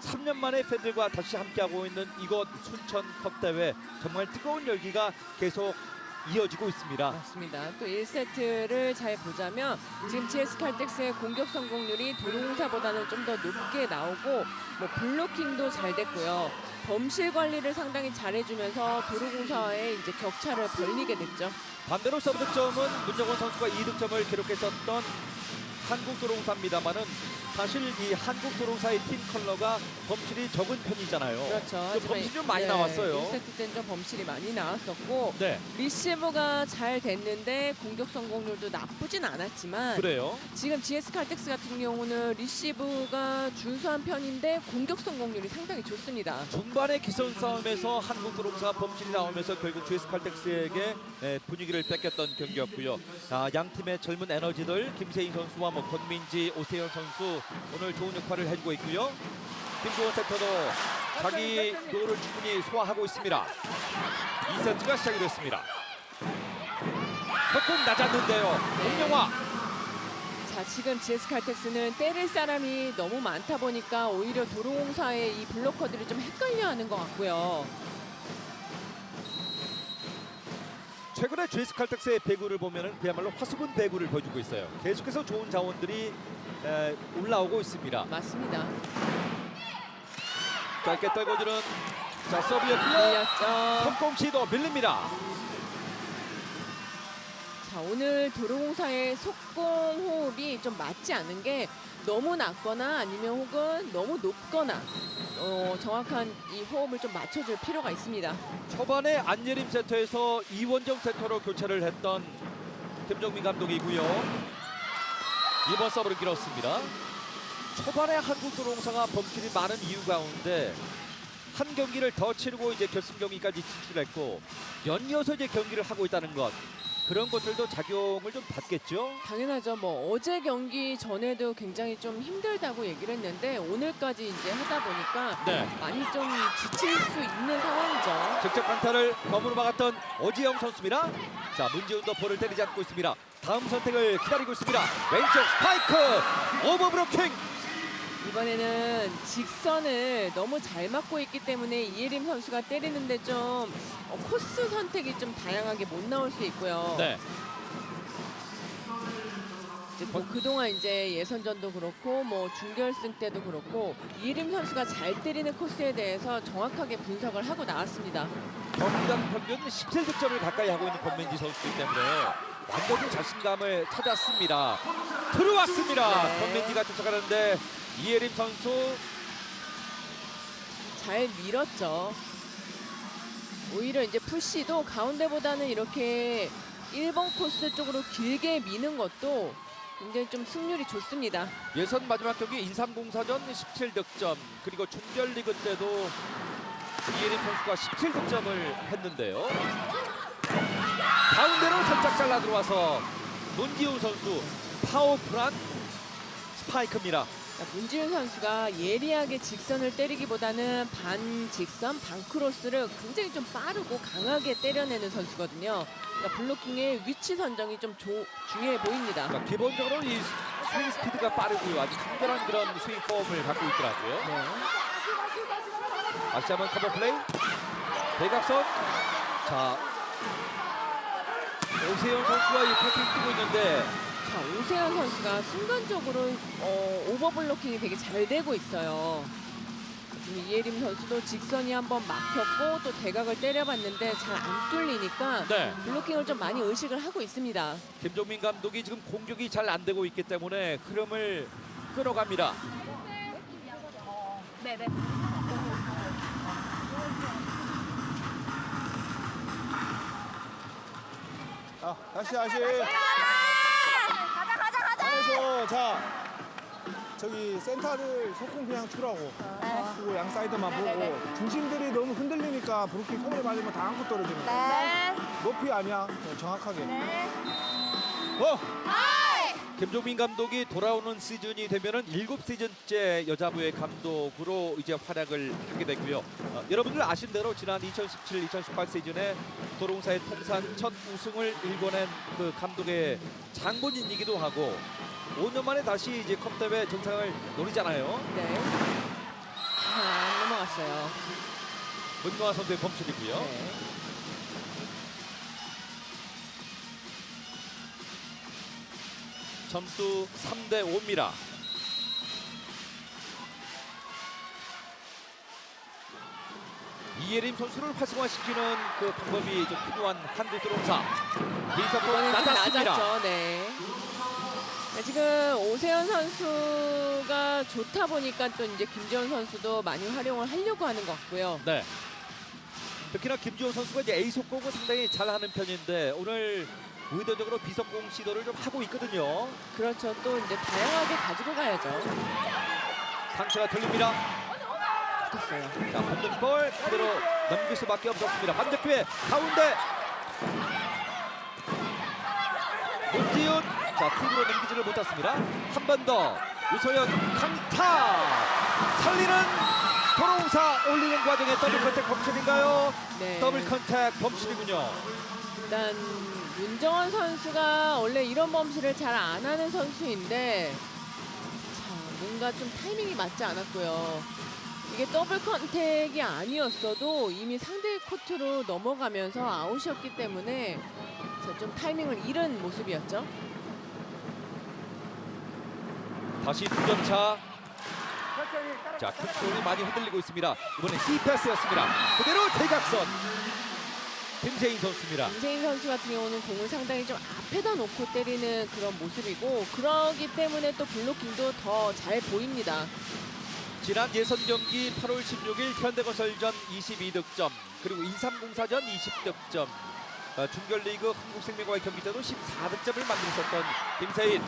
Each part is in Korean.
3년 만에 팬들과 다시 함께하고 있는 이곳 순천컵 대회 정말 뜨거운 열기가 계속 이어지고 있습니다. 맞습니다. 또 1세트를 잘 보자면 지금 GS 칼텍스의 공격 성공률이 도로공사보다는 좀 더 높게 나오고 뭐 블로킹도 잘 됐고요. 범실 관리를 상당히 잘해주면서 도로공사와의 이제 격차를 벌리게 됐죠. 반대로 서브 득점은 문정원 선수가 2득점을 기록했었던 한국도로공사입니다만은 사실 이 한국도로공사의 팀 컬러가 범실이 적은 편이잖아요. 그렇죠. 그 범실이 좀 많이 나왔어요. 1세트 때는 좀 범실이 많이 나왔었고 네, 리시브가 잘 됐는데 공격 성공률도 나쁘진 않았지만 그래요. 지금 GS 칼텍스 같은 경우는 리시브가 준수한 편인데 공격 성공률이 상당히 좋습니다. 중반의 기선 싸움에서 한국도로공사가 범실이 나오면서 결국 GS 칼텍스에게 에, 분위기를 뺏겼던 경기였고요. 자, 양 팀의 젊은 에너지들 김세인 선수와 뭐 권민지, 오세현 선수 오늘 좋은 역할을 해주고 있고요. 김주원 세터도 자기 롤을 충분히 소화하고 있습니다. 2세트가 시작이 됐습니다. 조금 낮았는데요. 홍영화 자 지금 GS 칼텍스는 때릴 사람이 너무 많다 보니까 오히려 도로공사의 이 블로커들이 좀 헷갈려하는 것 같고요. 최근에 GS 칼텍스의 배구를 보면은 그야말로 화수분 배구를 보여주고 있어요. 계속해서 좋은 자원들이 에, 올라오고 있습니다. 맞습니다. 짧게 떨궈주는 자 서브였고요. 밀렸죠. 컴공 시도 밀립니다. 자 오늘 도로공사의 속공 호흡이 좀 맞지 않은 게 너무 낮거나 아니면 혹은 너무 높거나 어, 정확한 이 호흡을 좀 맞춰줄 필요가 있습니다. 초반에 안예림 세터에서 이원정 세터로 교체를 했던 김정민 감독이고요. 이번 서브를 길었습니다. 초반에 한국 도로공사가 범실이 많은 이유 가운데 한 경기를 더 치르고 이제 결승 경기까지 진출했고 연이어서 이제 경기를 하고 있다는 것 그런 것들도 작용을 좀 받겠죠. 당연하죠. 뭐 어제 경기 전에도 굉장히 좀 힘들다고 얘기를 했는데 오늘까지 이제 하다 보니까 네. 많이 좀 지칠 수 있는 상황이죠. 직접 강타를 검으로 막았던 오지영 선수입니다. 자 문지훈도 볼을 때리지 않고 있습니다. 다음 선택을 기다리고 있습니다. 왼쪽 스파이크 오버 브로킹. 이번에는 직선을 너무 잘 맞고 있기 때문에 이예림 선수가 때리는데 좀 어, 코스 선택이 좀 다양하게 못 나올 수 있고요. 네. 이제 뭐 그동안 이제 예선전도 그렇고 뭐 준결승 때도 그렇고 이예림 선수가 잘 때리는 코스에 대해서 정확하게 분석을 하고 나왔습니다. 경기당 평균 17 득점을 가까이 하고 있는 권민지 선수이기 때문에 완전히 자신감을 찾았습니다. 들어왔습니다. 네. 권민지가 쫓아가는데 이예림 선수 잘 밀었죠. 오히려 이제 푸시도 가운데보다는 이렇게 1번 코스 쪽으로 길게 미는 것도 굉장히 좀 승률이 좋습니다. 예선 마지막 경기 인삼공사전 17득점 그리고 준결리그 때도 이예림 선수가 17득점을 했는데요. 가운데로 살짝 잘라 들어와서 문기훈 선수 파워풀한 스파이크입니다. 자, 문지훈 선수가 예리하게 직선을 때리기보다는 반 직선, 반 크로스를 굉장히 좀 빠르고 강하게 때려내는 선수거든요. 그러니까 블로킹의 위치 선정이 좀 조- 중요해 보입니다. 그러니까 기본적으로 이 스윙 스피드가 빠르고요. 아주 특별한 그런 스윙 폼을 갖고 있더라고요. 네. 다시 한번 커버 플레이. 대각선. 자. 오세영 선수가 이 패킹 뛰고 있는데 자, 오세현 선수가 순간적으로 어, 오버블로킹이 되게 잘 되고 있어요. 지금 이예림 선수도 직선이 한번 막혔고 또 대각을 때려봤는데 잘 안 뚫리니까 네. 블로킹을 좀 많이 의식을 하고 있습니다. 김종민 감독이 지금 공격이 잘 안 되고 있기 때문에 흐름을 끌어갑니다. 네 네. 아, 다시 다시 가자 안에서 자 저기 센터를 속공 그냥 주라고. 주고 양 사이드만 보고. 중심들이 너무 흔들리니까 브로킹 손에 맞으면 다 한코 떨어지는 거야. 네. 높이 아니야. 어, 정확하게. 네. 어! 김종민 감독이 돌아오는 시즌이 되면은 일곱 시즌째 여자부의 감독으로 이제 활약을 하게 되고요. 어, 여러분들 아신 대로 지난 2017-2018 시즌에 도롱사의 통산 첫 우승을 일궈낸 그 감독의 장본인이기도 하고 5년 만에 다시 이제 컵 대회 정상을 노리잖아요. 네. 은광 선수의 범실이고요. 네. 점수 3대 5입니다. 이예림 선수를 활성화시키는 그 방법이 좀 필요한 한국 드론사. 이번엔 좀 낮았습니다. 낮았죠. 네. 네, 지금 오세현 선수가 좋다 보니까 또 이제 김지원 선수도 많이 활용을 하려고 하는 것 같고요. 네. 특히나 김지호 선수가 이제 A 속공을 상당히 잘하는 편인데 오늘 의도적으로 비석공 시도를 좀 하고 있거든요. 그렇죠. 또 이제 다양하게 가지고 가야죠. 상체가 들립니다. 좋겠어요. 자, 반대볼 그대로 넘길 수밖에 없었습니다. 반대 기회 가운데 자 팁으로 넘기지를 못했습니다. 한 번 더 유소연 강타 살리는 도롱사 올리는 과정에 더블 컨택 범실인가요? 네. 더블 컨택 범실이군요. 일단 윤정원 선수가 원래 이런 범실을 잘 안 하는 선수인데 자 뭔가 좀 타이밍이 맞지 않았고요. 이게 더블 컨택이 아니었어도 이미 상대 코트로 넘어가면서 아웃이었기 때문에 자, 좀 타이밍을 잃은 모습이었죠. 다시 두 점 차. 자, 컨트롤이 많이 흔들리고 있습니다. 이번엔 C 패스였습니다. 그대로 대각선. 김세인 선수입니다. 김세인 선수 같은 경우는 공을 상당히 좀 앞에다 놓고 때리는 그런 모습이고 그러기 때문에 또 블로킹도 더 잘 보입니다. 지난 예선 경기 8월 16일 현대건설전 22득점 그리고 2304전 20득점 어, 중결리그 한국생명과의 경기 때도 14득점을 만들었던 김세인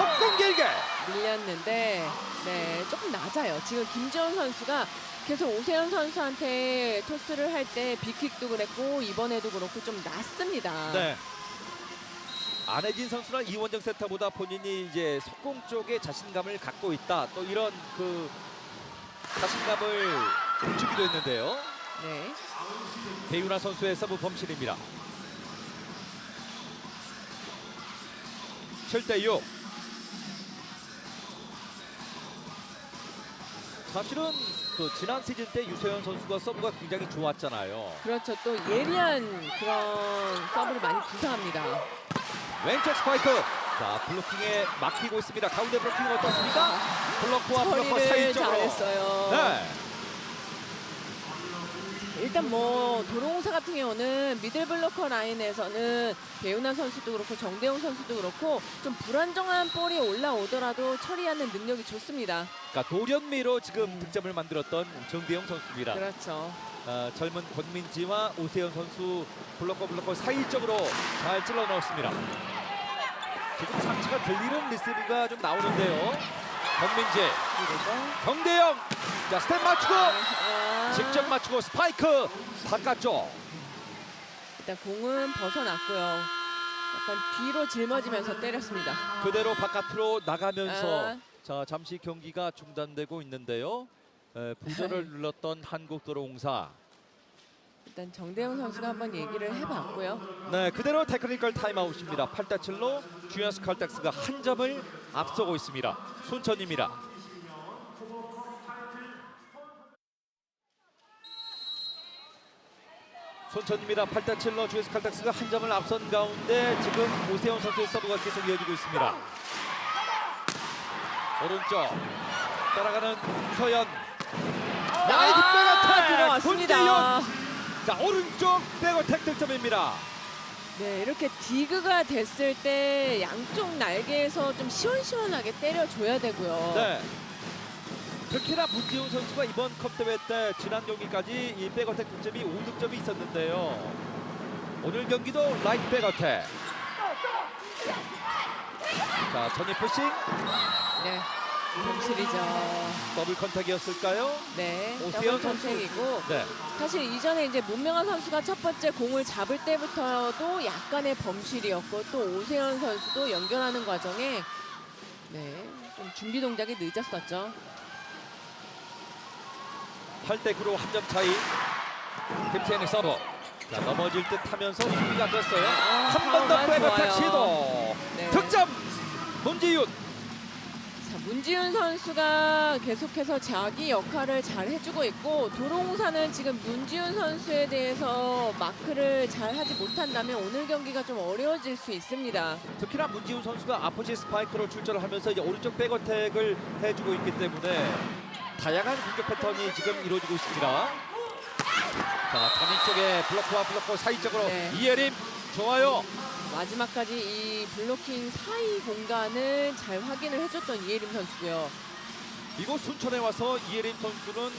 석공 길게 밀렸는데 네 조금 낮아요. 지금 김지원 선수가 계속 오세현 선수한테 토스를 할 때 빅킥도 그랬고 이번에도 그렇고 좀 낮습니다. 네. 안혜진 선수나 이원정 세터보다 본인이 이제 석공 쪽에 자신감을 갖고 있다 또 이런 그 자신감을 주기도 했는데요 네. 배윤아 선수의 서브 범실입니다. 7대 6. 사실은 그 지난 시즌 때 유세현 선수가 서브가 굉장히 좋았잖아요. 그렇죠. 또 예리한 그런 서브를 많이 구사합니다. 왼쪽 스파이크. 자 블로킹에 막히고 있습니다. 가운데 블로킹 어떻습니까? 블로커와 블로커 처리를 사이 쪽으로. 잘했어요. 네. 일단 뭐 도롱사 같은 경우는 미들 블로커 라인에서는 배우나 선수도 그렇고 정대용 선수도 그렇고 좀 불안정한 볼이 올라오더라도 처리하는 능력이 좋습니다. 그러니까 돌연미로 지금 음. 득점을 만들었던 정대영 선수입니다. 그렇죠. 아, 젊은 권민지와 오세현 선수 블로커 블로커 사이 쪽으로 잘 찔러 넣었습니다. 지금 상체가 들리는 리스브가 좀 나오는데요. 권민지. 정대영, 자 스텝 맞추고 아, 직접 맞추고 스파이크 바깥쪽. 일단 공은 벗어났고요. 약간 뒤로 짊어지면서 때렸습니다. 그대로 바깥으로 나가면서 아. 자 잠시 경기가 중단되고 있는데요. 에, 부전을 눌렀던 한국도로공사. 일단 정대용 선수가 한번 얘기를 해봤고요. 네, 그대로 테크니컬 타임아웃입니다. 8대 7로 주연스 칼텍스가 한 점을 앞서고 있습니다. 순천입니다. 손천입니다. 8대 7로 주연스 칼텍스가 한 점을 앞선 가운데 지금 오세훈 선수의 서브가 계속 이어지고 있습니다. 오른쪽 따라가는 유서연. 나이스 아, 백어택 들어왔습니다. 손재현. 자 오른쪽 백어 택 득점입니다. 네, 이렇게 디그가 됐을 때 양쪽 날개에서 좀 시원시원하게 때려줘야 되고요. 네. 특히나 문지훈 선수가 이번 컵 대회 때 지난 경기까지 이 백어택 득점이 5득점이 있었는데요. 오늘 경기도 라이트 백어택. 자, 전입 푸싱 네, 범실이죠. 더블 컨택이었을까요? 네, 오세현 더블 선수. 선택이고 네. 사실 이전에 이제 문명환 선수가 첫 번째 공을 잡을 때부터도 약간의 범실이었고 또 오세현 선수도 연결하는 과정에 네, 좀 준비 동작이 늦었었죠. 8대 9로 한 점 차이. 김태현의 서브. 자, 넘어질 듯 하면서 수비가 됐어요. 한번더 파울만 백어택. 시도. 네. 득점. 문지윤. 자, 문지훈 선수가 계속해서 자기 역할을 잘 해주고 있고 도롱사는 지금 문지훈 선수에 대해서 마크를 잘 하지 못한다면 오늘 경기가 좀 어려워질 수 있습니다. 특히나 문지훈 선수가 아포지 스파이크로 출전을 하면서 이제 오른쪽 백어택을 해주고 있기 때문에 다양한 공격 패턴이 지금 이루어지고 있습니다. 자, 터닝 쪽에 블로커와 블로커 사이적으로 네. 이예림 좋아요. 마지막까지 이 블로킹 사이 공간을 잘 확인을 해줬던 이예림 선수고요. 이곳 순천에 와서 이예림 선수는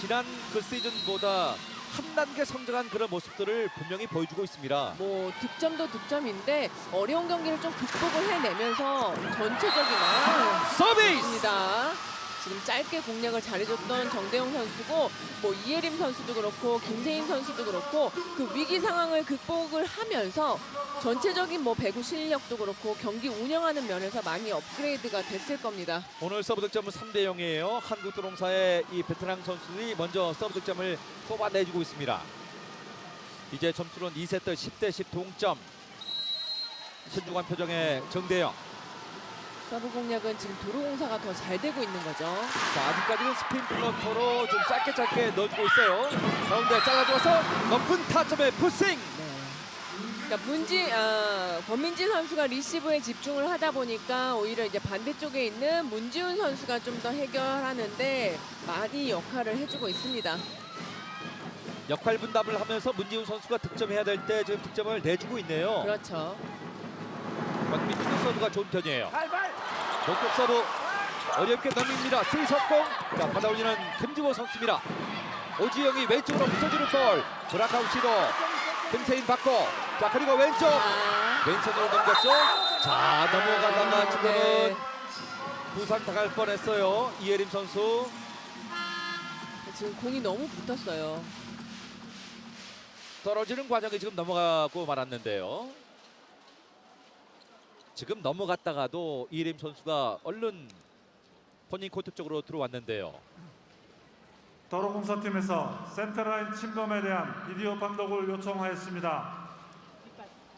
지난 그 시즌보다 한 단계 성장한 그런 모습들을 분명히 보여주고 있습니다. 뭐 득점도 득점인데 어려운 경기를 좀 극복을 해내면서 전체적인 아, 서비스! 있습니다. 지금 짧게 공략을 잘해줬던 정대용 선수고 뭐 이예림 선수도 그렇고 김세인 선수도 그렇고 그 위기 상황을 극복을 하면서 전체적인 뭐 배구 실력도 그렇고 경기 운영하는 면에서 많이 업그레이드가 됐을 겁니다. 오늘 서브 득점은 3대 0이에요. 한국도롱사의 이 베테랑 선수들이 먼저 서브 득점을 뽑아내주고 있습니다. 이제 점수는 2세트 10대 10 동점. 신중한 표정의 정대영. 서브 공략은 지금 도로 공사가 더 잘 되고 있는 거죠. 자, 아직까지는 스핀 플러터로 좀 짧게 짧게 넣어주고 있어요. 가운데 잘라줘서 높은 타점의 푸싱. 네. 그러니까 문지 아, 권민지 선수가 리시브에 집중을 하다 보니까 오히려 이제 반대쪽에 있는 문지훈 선수가 좀 더 해결하는데 많이 역할을 해주고 있습니다. 역할 분담을 하면서 문지훈 선수가 득점해야 될 때 지금 득점을 내주고 있네요. 그렇죠. 박민준 선수가 좋은 편이에요. 목격 서브 어렵게 넘깁니다. 스리석공 자 받아올리는 김지호 선수입니다. 오지영이 왼쪽으로 붙여주는 볼 브라카우 시도 김세인 받고 자 그리고 왼쪽 자, 왼손으로 넘겼죠. 자 넘어가다가 지금은 네. 부상 당할 뻔했어요. 이예림 선수 지금 공이 너무 붙었어요. 떨어지는 과정에 지금 넘어가고 말았는데요. 지금 넘어갔다가도 이예림 선수가 얼른 본인 코트 쪽으로 들어왔는데요. 도로공사팀에서 센터라인 침범에 대한 비디오 판독을 요청하였습니다.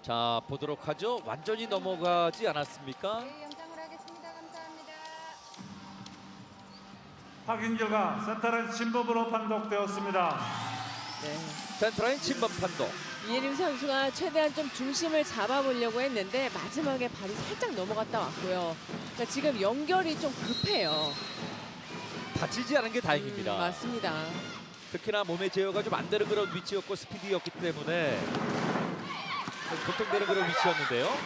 자 보도록 하죠. 완전히 넘어가지 않았습니까? 네, 영상으로 하겠습니다. 감사합니다. 확인 결과 센터라인 침범으로 판독되었습니다. 네. 센트라인 침범 판독. 이예림 선수가 최대한 좀 중심을 잡아보려고 했는데 마지막에 발이 살짝 넘어갔다 왔고요. 그러니까 지금 연결이 좀 급해요. 다치지 않은 게 다행입니다. 음, 맞습니다. 특히나 몸의 제어가 좀 안 되는 그런 위치였고 스피드였기 때문에 좀 고통되는 그런 위치였는데요.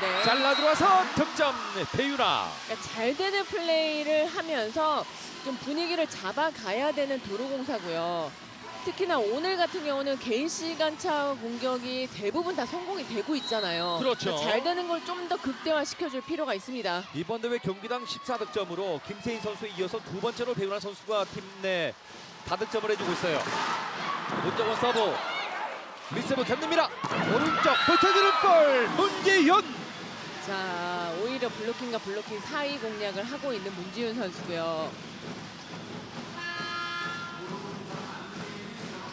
네. 잘라 들어와서 득점 네, 배유나. 그러니까 잘 되는 플레이를 하면서 좀 분위기를 잡아가야 되는 도로공사고요. 특히나 오늘 같은 경우는 개인 시간차 공격이 대부분 다 성공이 되고 있잖아요. 그렇죠. 그러니까 잘 되는 걸 좀 더 극대화시켜줄 필요가 있습니다. 이번 대회 경기당 14득점으로 김세인 선수에 이어서 두 번째로 배우나 선수가 팀 내 다득점을 해주고 있어요. 문정원 서브 리세브 견딥니다. 오른쪽 붙여주는 볼 문재윤. 자, 오히려 블로킹과 블로킹 사이 공략을 하고 있는 문지훈 선수고요.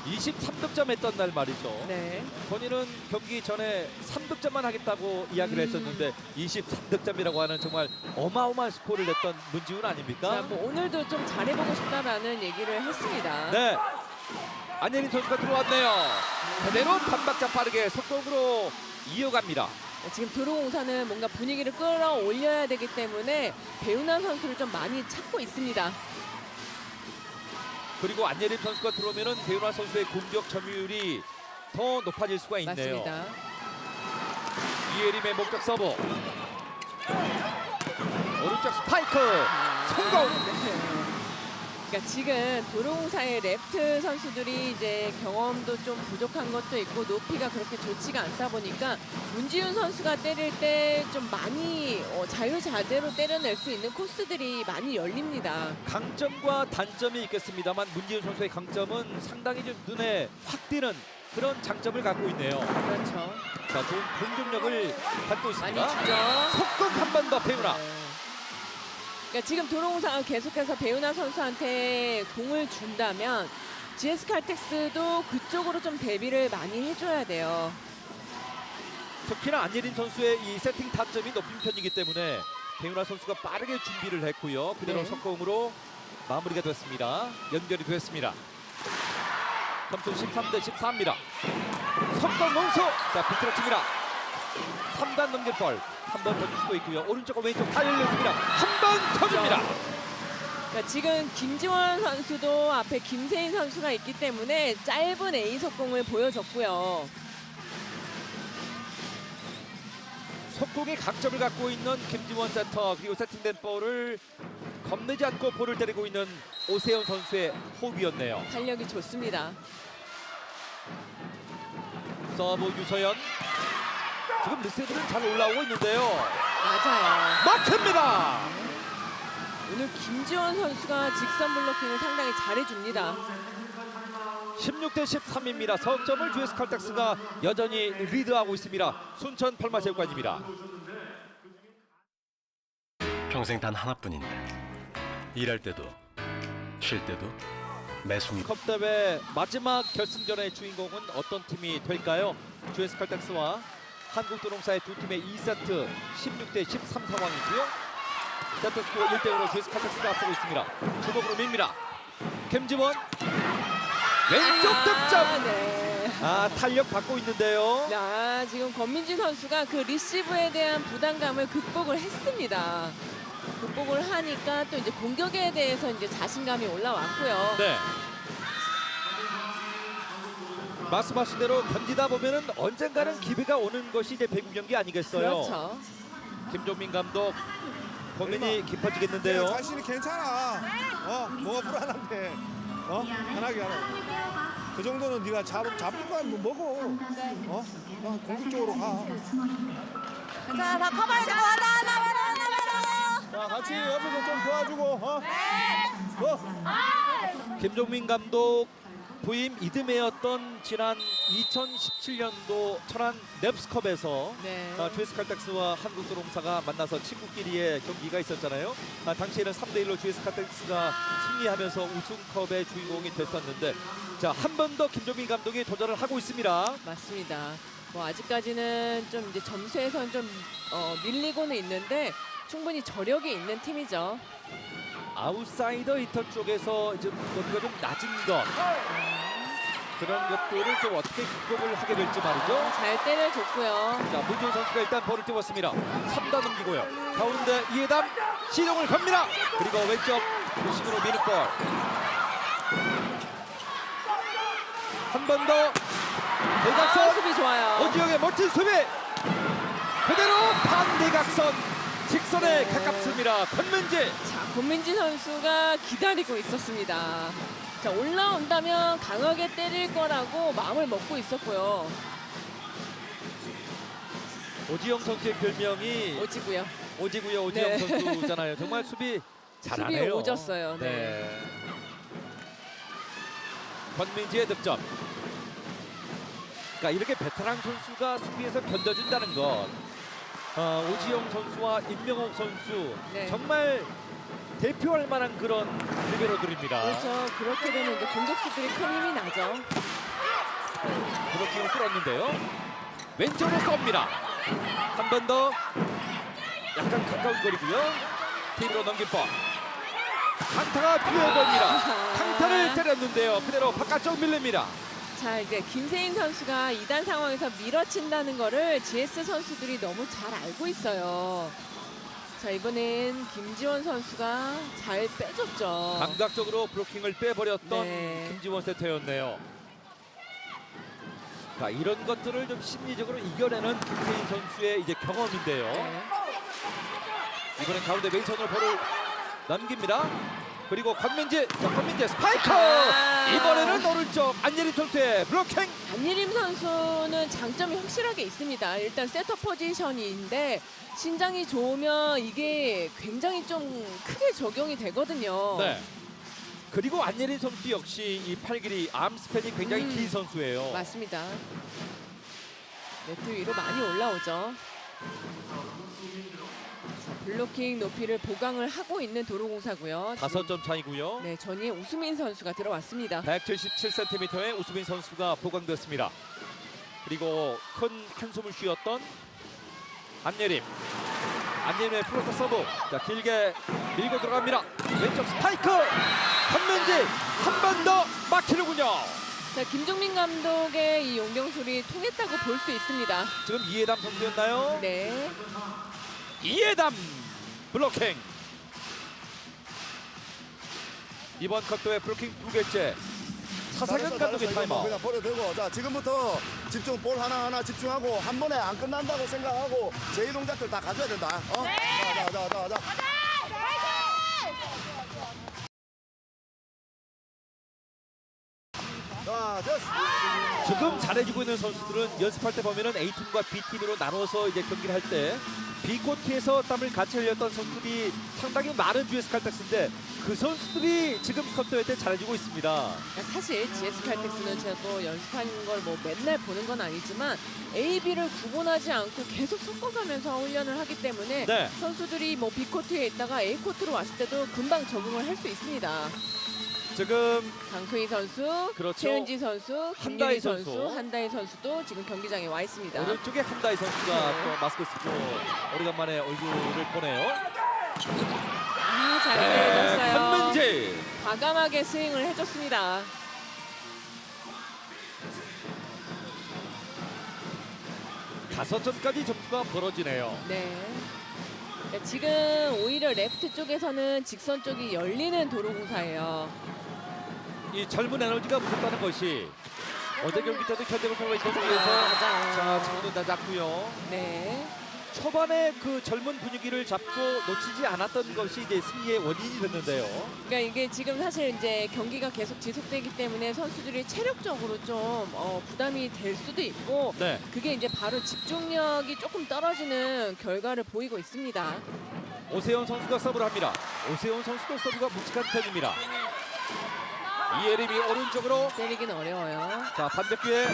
23득점 했던 날 말이죠. 네. 본인은 경기 전에 3득점만 하겠다고 이야기를 음. 했었는데 23득점이라고 하는 정말 어마어마한 스코어를 냈던 문지훈 아닙니까? 자, 뭐 오늘도 좀 잘해보고 싶다라는 얘기를 했습니다. 네. 안예린 선수가 들어왔네요. 그대로 반박자 빠르게 속공으로 이어갑니다. 지금 도로공사는 뭔가 분위기를 끌어올려야 되기 때문에 배우나 선수를 좀 많이 찾고 있습니다. 그리고 안예린 선수가 들어오면은 배우나 선수의 공격 점유율이 더 높아질 수가 있네요. 맞습니다. 이예림의 목적 서브. 오른쪽 스파이크 성공. 네. 그러니까 지금 도로공사의 랩트 선수들이 이제 경험도 좀 부족한 것도 있고 높이가 그렇게 좋지가 않다 보니까 문지훈 선수가 때릴 때 좀 많이 어, 자유자재로 때려낼 수 있는 코스들이 많이 열립니다. 강점과 단점이 있겠습니다만 문지훈 선수의 강점은 상당히 좀 눈에 확 띄는 그런 장점을 갖고 있네요. 그렇죠. 자, 좋은 공격력을 갖고 많이 있습니다. 주죠. 속공 한번더 배우나. 네. 그러니까 지금 도로공사가 계속해서 배우나 선수한테 공을 준다면 GS 칼텍스도 그쪽으로 좀 대비를 많이 해줘야 돼요. 특히나 안예린 선수의 이 세팅 타점이 높은 편이기 때문에 배윤아 선수가 빠르게 준비를 했고요. 그대로 네. 석공으로 마무리가 됐습니다. 연결이 됐습니다. 점수 13대 14입니다. 석공 원수. 자, 비틀어칩니다. 3단 넘길 볼 한번 던지고 있고요. 오른쪽 왼쪽 다 열렸습니다. 한 번 터집니다. 그러니까 지금 김지원 선수도 앞에 김세인 선수가 있기 때문에 짧은 A 속공을 보여줬고요. 속공의 각점을 갖고 있는 김지원 세터 그리고 세팅된 볼을 겁내지 않고 볼을 때리고 있는 오세훈 선수의 호흡이었네요. 탄력이 좋습니다. 서브 유서연 지금 리세들은 잘 올라오고 있는데요. 맞아요. 막힙니다. 오늘 김지원 선수가 직선 블로킹을 상당히 잘해줍니다. 16대 13입니다. 석점을 GS 칼텍스가 여전히 리드하고 있습니다. 순천 팔마체육관입니다. 평생 단 하나뿐인데 일할 때도 쉴 때도 매 순간 컵 대회 마지막 결승전의 주인공은 어떤 팀이 될까요? GS 칼텍스와 한국도롱사의 두 팀의 2세트 16대 13 상황이고요. 세트 스코어 1대 0으로 GS 칼텍스가 앞서고 있습니다. 주먹으로 밉니다. 김지원 왼쪽 득점. 아, 네. 아 탄력 받고 있는데요. 야, 지금 권민지 선수가 그 리시브에 대한 부담감을 극복을 했습니다. 극복을 하니까 또 이제 공격에 대해서 이제 자신감이 올라왔고요. 네. 말씀하신 대로 견디다 보면은 언젠가는 기회가 오는 것이 이제 배구 경기 아니겠어요? 그렇죠. 김종민 감독 고민이 깊어지겠는데요. 자신이 괜찮아. 어, 뭐가 불안한데. 어, 편하게 하라. 그 정도는 네가 잡 잡을 거야 뭐 먹어. 어, 어 공격적으로 가. 자, 다 커버해주고 하나, 하나, 하나, 하나, 하나. 자, 같이 옆에서 좀 도와주고. 어, 어. 김종민 감독 부임 이듬해였던 지난 2017년도 천안 넵스컵에서 네. 아, GS 칼텍스와 한국도롱사가 만나서 친구끼리의 경기가 있었잖아요. 아, 당시에는 3대 1로 GS 칼텍스가 승리하면서 우승컵의 주인공이 됐었는데 자 한 번 더 김종민 감독이 도전을 하고 있습니다. 맞습니다. 뭐 아직까지는 좀 이제 점수에선 좀 어, 밀리고는 있는데 충분히 저력이 있는 팀이죠. 아웃사이더 히터 쪽에서 이제 뭔가 좀 낮은 것 그런 것들을 좀 어떻게 극복을 하게 될지 말이죠. 잘 때려줬고요. 자 문준 선수가 일단 볼을 띄웠습니다. 3단 넘기고요. 가운데 이해담 시동을 겁니다. 그리고 왼쪽 중심으로 미는 볼. 한 번 더 아, 대각선 수비 좋아요. 오지영의 멋진 수비 그대로 반대각선 직선에 가깝습니다. 권민지 자, 권민지 선수가 기다리고 있었습니다. 자, 올라온다면 강하게 때릴 거라고 마음을 먹고 있었고요. 오지영 선수의 별명이 오지고요. 오지구요 오지영 네. 선수잖아요. 정말 수비 잘하네요. 수비 오졌어요. 네. 네. 권민지의 득점. 그러니까 이렇게 베테랑 선수가 수비에서 견뎌준다는 것. 어, 오지영 선수와 임명옥 선수 네. 정말 대표할 만한 그런 리베로들입니다. 그렇죠. 그렇게 되면 이제 공격수들이 큰 힘이 나죠. 브로킹을 뚫었는데요. 왼쪽으로 쏩니다. 한 번 더 약간 가까운 거리고요. 뒤로 넘긴 법. 강타가 피해봅니다. 강타를 때렸는데요. 그대로 바깥쪽 밀립니다. 자, 이제 김세인 선수가 2단 상황에서 밀어친다는 거를 GS 선수들이 너무 잘 알고 있어요. 자, 이번엔 김지원 선수가 잘 빼줬죠. 감각적으로 브로킹을 빼버렸던 네. 김지원 세터였네요. 자, 이런 것들을 좀 심리적으로 이겨내는 김세인 선수의 이제 경험인데요. 네. 이번엔 가운데 볼을 넘깁니다. 그리고 권민지, 자, 권민지 스파이크! 아. 이번에는 오른쪽 안예리 선수의 브로킹! 안예림 선수는 장점이 확실하게 있습니다. 일단 세터 포지션인데 신장이 좋으면 이게 굉장히 좀 크게 적용이 되거든요. 네. 그리고 안예린 선수 역시 이 팔 길이 암 스팬이 굉장히 음. 긴 선수예요. 맞습니다. 네트 위로 많이 올라오죠. 자, 블로킹 높이를 보강을 하고 있는 도로공사고요. 다섯 점 차이고요. 네, 전위에 우수민 선수가 들어왔습니다. 177cm의 우수빈 선수가 보강됐습니다. 그리고 큰 한숨을 쉬었던 안예림 안예림의 플로터 서브. 자 길게 밀고 들어갑니다. 왼쪽 스파이크. 한민지 한 번 더 막히는군요. 자, 김종민 감독의 이 용병술이 통했다고 볼 수 있습니다. 지금 이해담 선수였나요? 네. 이해담 블로킹. 이번 컷도의 블로킹 두 개째. 차상현 감독의 타임아웃. 그냥 버려되고 자 지금부터 집중 볼 하나 하나 집중하고 한 번에 안 끝난다고 생각하고 제이 동작들 다 가져야 된다. 어? 자자자자 자. 자, 됐어. 지금 잘해주고 있는 선수들은 연습할 때 보면은 A팀과 B팀으로 나눠서 이제 경기를 할 때 B코트에서 땀을 같이 흘렸던 선수들이 상당히 많은 GS 칼텍스인데 그 선수들이 지금 컵대회 때 잘해주고 있습니다. 그러니까 사실 GS 칼텍스는 제가 또 연습하는 걸 뭐 맨날 보는 건 아니지만 A, B를 구분하지 않고 계속 섞어가면서 훈련을 하기 때문에 네. 선수들이 뭐 B 코트에 있다가 A 코트로 왔을 때도 금방 적응을 할 수 있습니다. 지금 강소희 선수, 그렇죠. 최은지 선수, 한다희 선수, 선수. 한다희 선수도 지금 경기장에 와 있습니다. 오른쪽에 한다희 선수가 또 마스크 쓰고 오래간만에 얼굴을 보네요. 아, 잘 네, 때렸어요. 한민지. 과감하게 스윙을 해줬습니다. 다섯 점까지 점수가 벌어지네요. 네. 네, 지금 오히려 레프트 쪽에서는 직선 쪽이 열리는 도로 공사예요. 이 젊은 에너지가 무섭다는 것이 어제 경기 때도 현대건설과 인터뷰에서 맞아요. 자 지금은 다 잡고요. 네. 초반에 그 젊은 분위기를 잡고 놓치지 않았던 것이 이제 승리의 원인이 됐는데요. 그러니까 이게 지금 사실 이제 경기가 계속 지속되기 때문에 선수들이 체력적으로 좀 어, 부담이 될 수도 있고 네. 그게 이제 바로 집중력이 조금 떨어지는 결과를 보이고 있습니다. 오세훈 선수가 서브를 합니다. 오세훈 선수도 서브가 묵직한 편입니다. 이예림이 오른쪽으로 때리긴 어려워요. 자 반대쪽에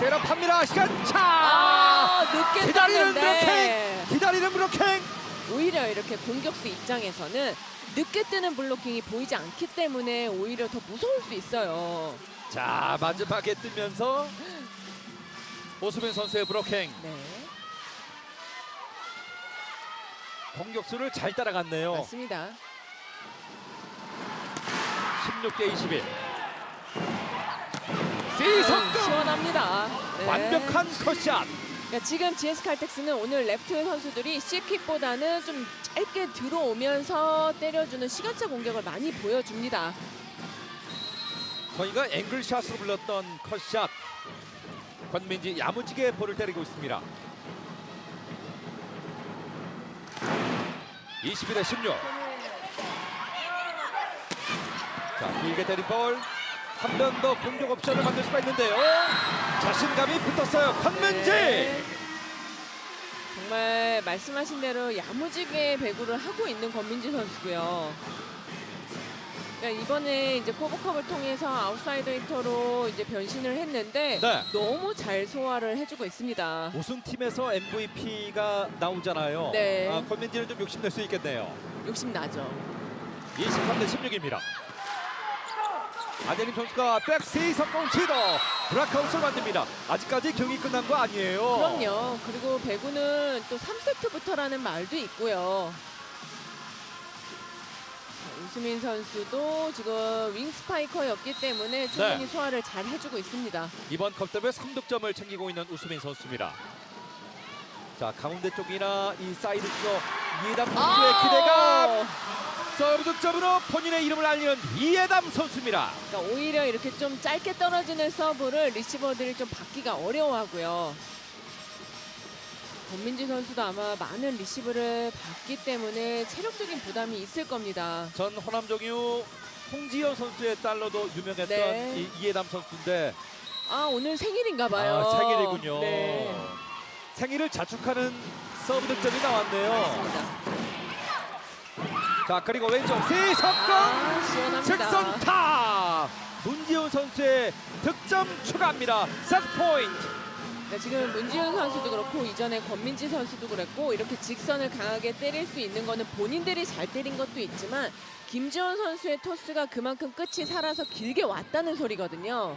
세럽합니다. 시간 차. 아, 늦게 기다리는 떴는데 블로킹. 기다리는 블로킹. 오히려 이렇게 공격수 입장에서는 늦게 뜨는 블로킹이 보이지 않기 때문에 오히려 더 무서울 수 있어요. 자 마지막에 뜨면서 오수빈 선수의 브로킹 네, 공격수를 잘 따라갔네요. 맞습니다. 16대 21. 아, 시석금 시원합니다. 네. 완벽한 컷샷. 그러니까 지금 GS 칼텍스는 오늘 레프트 선수들이 C킥보다는 좀 짧게 들어오면서 때려주는 시간차 공격을 많이 보여줍니다. 저희가 앵글샷으로 불렀던 컷샷. 권민지 야무지게 볼을 때리고 있습니다. 21대 16. 자, 길게 때린 볼. 한 번 더 공격 옵션을 만들 수가 있는데요. 자신감이 붙었어요. 권민지. 네. 정말 말씀하신 대로 야무지게 배구를 하고 있는 권민지 선수고요. 그러니까 이번에 이제 코브컵을 통해서 아웃사이더 히터로 이제 변신을 했는데 네. 너무 잘 소화를 해주고 있습니다. 우승팀에서 MVP가 나오잖아요. 네. 아, 권민지는 좀 욕심낼 수 있겠네요. 욕심 나죠. 23대 16입니다. 아데림 선수가 백스이 석공 시도 브라카웃을 만듭니다. 아직까지 경기 끝난 거 아니에요. 그럼요. 그리고 배구는 또 3세트부터라는 말도 있고요. 자, 우수민 선수도 지금 윙 스파이커였기 때문에 충분히 네. 소화를 잘 해주고 있습니다. 이번 컵대회 3득점을 챙기고 있는 우수민 선수입니다. 자 가운데 쪽이나 이 사이드 쪽 이해담 선수의 아! 기대감 서브 득점으로 본인의 이름을 알리는 이해담 선수입니다. 그러니까 오히려 이렇게 좀 짧게 떨어지는 서브를 리시버들이 좀 받기가 어려워하고요. 권민지 선수도 아마 많은 리시브를 받기 때문에 체력적인 부담이 있을 겁니다. 전 호남종유 홍지연 선수의 딸로도 유명했던 네. 이 이해담 선수인데 아 오늘 생일인가 봐요. 아, 생일이군요. 네. 생일을 자축하는 서브 득점이 나왔네요. 자 그리고 왼쪽 세석공 아, 시원합니다. 직선 타 문지훈 선수의 득점 추가합니다. 세트 포인트. 네, 지금 문지훈 선수도 그렇고 이전에 권민지 선수도 그랬고 이렇게 직선을 강하게 때릴 수 있는 거는 본인들이 잘 때린 것도 있지만 김지원 선수의 토스가 그만큼 끝이 살아서 길게 왔다는 소리거든요.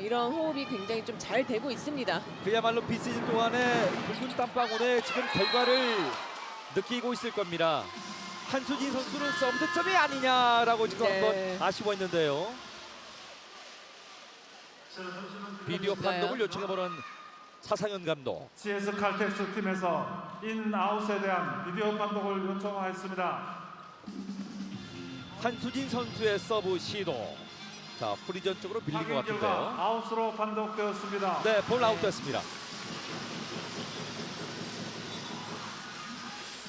이런 호흡이 굉장히 좀 잘 되고 있습니다. 그야말로 비시즌 동안에 붉은 땀방울의 지금 결과를 느끼고 있을 겁니다. 한수진 선수는 서브 득점이 아니냐라고 지금 네. 한번 아쉬워했는데요. 비디오? 판독을 요청해보는 차상현 감독. GS 칼텍스 팀에서 인아웃에 대한 비디오 판독을 요청하였습니다. 한수진 선수의 서브 시도. 자, 프리전 쪽으로 밀린 것 같은데요. 아웃으로 판독되었습니다. 네, 볼 아웃됐습니다.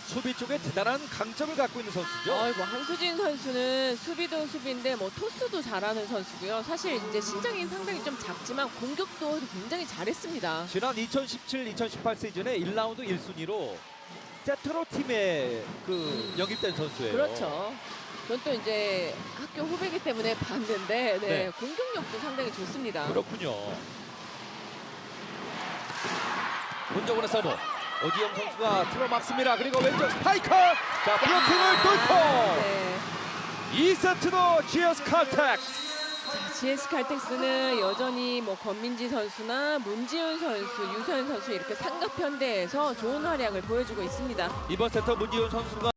수비 쪽에 대단한 강점을 갖고 있는 선수죠. 어이구 한수진 선수는 수비도 수비인데 뭐 토스도 잘하는 선수고요. 사실 이제 신장이 상당히 좀 작지만 공격도 굉장히 잘했습니다. 지난 2017-2018 시즌에 1라운드 1순위로 세트로 팀에 그 영입된 선수예요. 그렇죠. 전 또 이제 학교 후배기 때문에 봤는데 네, 네. 공격력도 상당히 좋습니다. 그렇군요. 문정훈의 서브. 오지영 선수가 틀어막습니다. 그리고 왼쪽 스파이커. 자, 블로킹을 뚫고 네. 2세트도 GS 칼텍스. GS 칼텍스는 여전히 뭐 권민지 선수나 문지훈 선수, 유서연 선수 이렇게 삼각 편대에서 좋은 활약을 보여주고 있습니다. 이번 세트 문지훈 선수가